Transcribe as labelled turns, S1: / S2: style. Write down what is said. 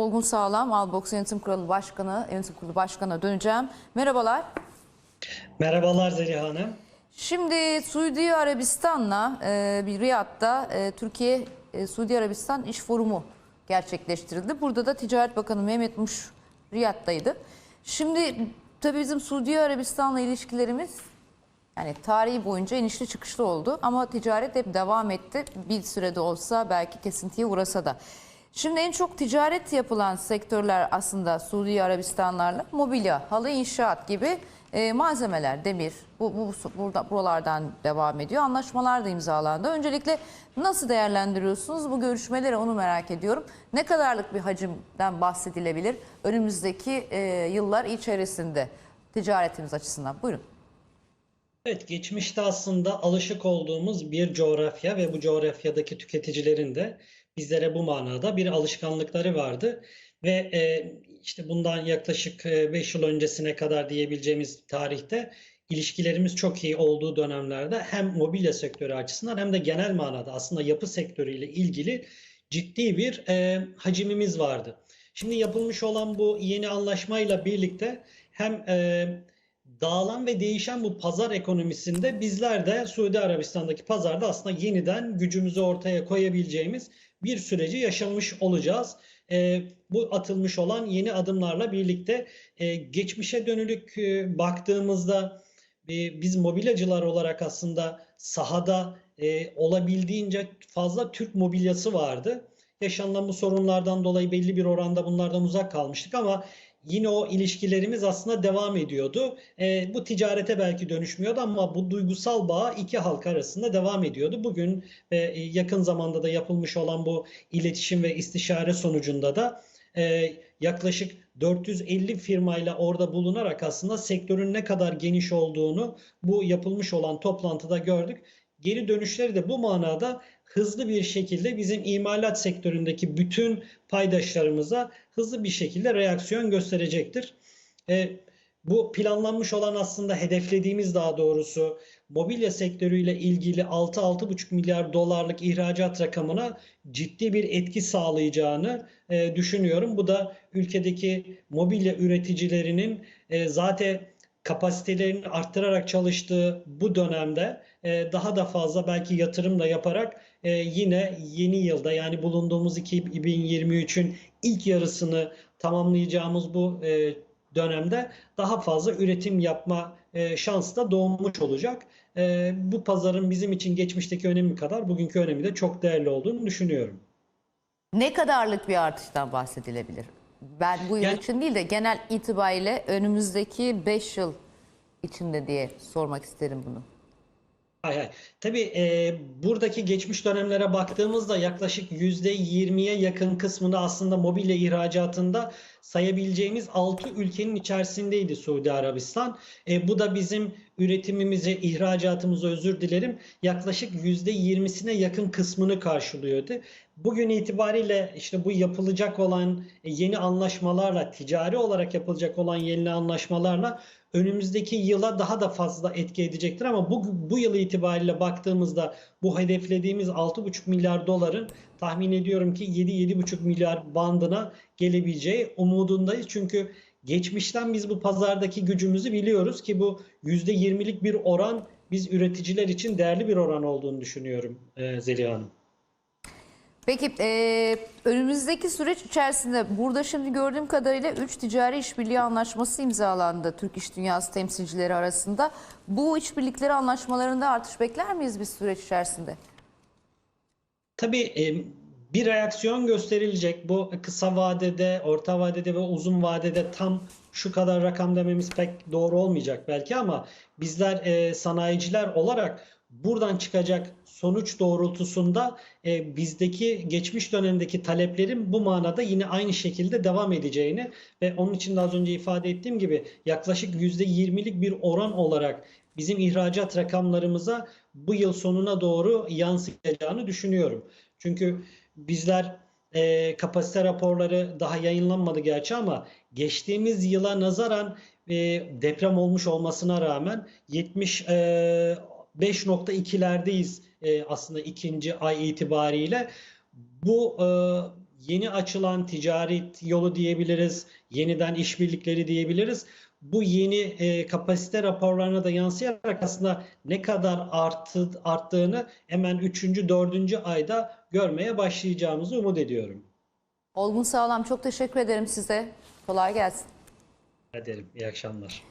S1: Olgun Sağlam, Albox Yönetim Kurulu Başkanı, Yönetim Kurulu Başkanı'na döneceğim. Merhabalar.
S2: Merhabalar Zeliha Hanım.
S1: Şimdi Suudi Arabistan'la e, bir Riyad'da e, Türkiye e, Suudi Arabistan İş Forumu gerçekleştirildi. Burada da Ticaret Bakanı Mehmet Muş Riyad'daydı. Şimdi tabii bizim Suudi Arabistan'la ilişkilerimiz yani tarihi boyunca inişli çıkışlı oldu ama ticaret hep devam etti. Bir sürede olsa belki kesintiye uğrasa da. Şimdi en çok ticaret yapılan sektörler aslında Suudi Arabistanlarla mobilya, halı inşaat gibi e, malzemeler, demir bu, bu burada buralardan devam ediyor. Anlaşmalar da imzalandı. Öncelikle nasıl değerlendiriyorsunuz bu görüşmeleri onu merak ediyorum. Ne kadarlık bir hacimden bahsedilebilir önümüzdeki e, yıllar içerisinde ticaretimiz açısından? Buyurun.
S2: Evet, geçmişte aslında alışık olduğumuz bir coğrafya ve bu coğrafyadaki tüketicilerin de bizlere bu manada bir alışkanlıkları vardı. Ve e, işte bundan yaklaşık 5 yıl öncesine kadar diyebileceğimiz tarihte ilişkilerimiz çok iyi olduğu dönemlerde hem mobilya sektörü açısından hem de genel manada aslında yapı sektörüyle ilgili ciddi bir e, hacimimiz vardı. Şimdi yapılmış olan bu yeni anlaşmayla birlikte hem e, dağılan ve değişen bu pazar ekonomisinde bizler de Suudi Arabistan'daki pazarda aslında yeniden gücümüzü ortaya koyabileceğimiz bir süreci yaşamış olacağız. E, bu atılmış olan yeni adımlarla birlikte e, geçmişe dönülük e, baktığımızda e, biz mobilyacılar olarak aslında sahada e, olabildiğince fazla Türk mobilyası vardı. Yaşanılan bu sorunlardan dolayı belli bir oranda bunlardan uzak kalmıştık ama yine o ilişkilerimiz aslında devam ediyordu. E, bu ticarete belki dönüşmüyordu ama bu duygusal bağ iki halk arasında devam ediyordu. Bugün e, yakın zamanda da yapılmış olan bu iletişim ve istişare sonucunda da e, yaklaşık 450 firmayla orada bulunarak aslında sektörün ne kadar geniş olduğunu bu yapılmış olan toplantıda gördük. Geri dönüşleri de bu manada hızlı bir şekilde bizim imalat sektöründeki bütün paydaşlarımıza hızlı bir şekilde reaksiyon gösterecektir. E, bu planlanmış olan aslında hedeflediğimiz daha doğrusu mobilya sektörüyle ilgili 6-6,5 milyar dolarlık ihracat rakamına ciddi bir etki sağlayacağını e, düşünüyorum. Bu da ülkedeki mobilya üreticilerinin e, zaten kapasitelerini arttırarak çalıştığı bu dönemde e, daha da fazla belki yatırım da yaparak e, yine yeni yılda yani bulunduğumuz 2023'ün ilk yarısını tamamlayacağımız bu e, dönemde daha fazla üretim yapma şansı da doğmuş olacak. Bu pazarın bizim için geçmişteki önemi kadar bugünkü önemi de çok değerli olduğunu düşünüyorum.
S1: Ne kadarlık bir artıştan bahsedilebilir? Ben bu yıl
S2: Yani-
S1: için değil de genel itibariyle önümüzdeki 5 yıl içinde diye sormak isterim bunu.
S2: Hay hay. Tabii e, buradaki geçmiş dönemlere baktığımızda yaklaşık %20'ye yakın kısmını aslında mobilya ihracatında sayabileceğimiz 6 ülkenin içerisindeydi Suudi Arabistan. E, bu da bizim üretimimizi, ihracatımızı özür dilerim yaklaşık %20'sine yakın kısmını karşılıyordu. Bugün itibariyle işte bu yapılacak olan yeni anlaşmalarla, ticari olarak yapılacak olan yeni anlaşmalarla önümüzdeki yıla daha da fazla etki edecektir ama bu, bu yıl itibariyle baktığımızda bu hedeflediğimiz 6,5 milyar doların tahmin ediyorum ki 7-7,5 milyar bandına gelebileceği umudundayız. Çünkü geçmişten biz bu pazardaki gücümüzü biliyoruz ki bu %20'lik bir oran biz üreticiler için değerli bir oran olduğunu düşünüyorum e, Zeliha Hanım.
S1: Peki e, önümüzdeki süreç içerisinde burada şimdi gördüğüm kadarıyla 3 ticari işbirliği anlaşması imzalandı Türk İş Dünyası temsilcileri arasında. Bu işbirlikleri anlaşmalarında artış bekler miyiz bir süreç içerisinde?
S2: Tabii e, bir reaksiyon gösterilecek. Bu kısa vadede, orta vadede ve uzun vadede tam şu kadar rakam dememiz pek doğru olmayacak belki ama bizler e, sanayiciler olarak buradan çıkacak sonuç doğrultusunda e, bizdeki geçmiş dönemdeki taleplerin bu manada yine aynı şekilde devam edeceğini ve onun için de az önce ifade ettiğim gibi yaklaşık %20'lik bir oran olarak bizim ihracat rakamlarımıza bu yıl sonuna doğru yansıyacağını düşünüyorum. Çünkü bizler e, kapasite raporları daha yayınlanmadı gerçi ama geçtiğimiz yıla nazaran e, deprem olmuş olmasına rağmen 70 e, 5.2'lerdeyiz e, aslında ikinci ay itibariyle. Bu e, yeni açılan ticaret yolu diyebiliriz, yeniden işbirlikleri diyebiliriz. Bu yeni e, kapasite raporlarına da yansıyarak aslında ne kadar arttı, arttığını hemen 3. 4. ayda görmeye başlayacağımızı umut ediyorum.
S1: Olgun Sağlam çok teşekkür ederim size. Kolay gelsin.
S2: Ederim. İyi akşamlar.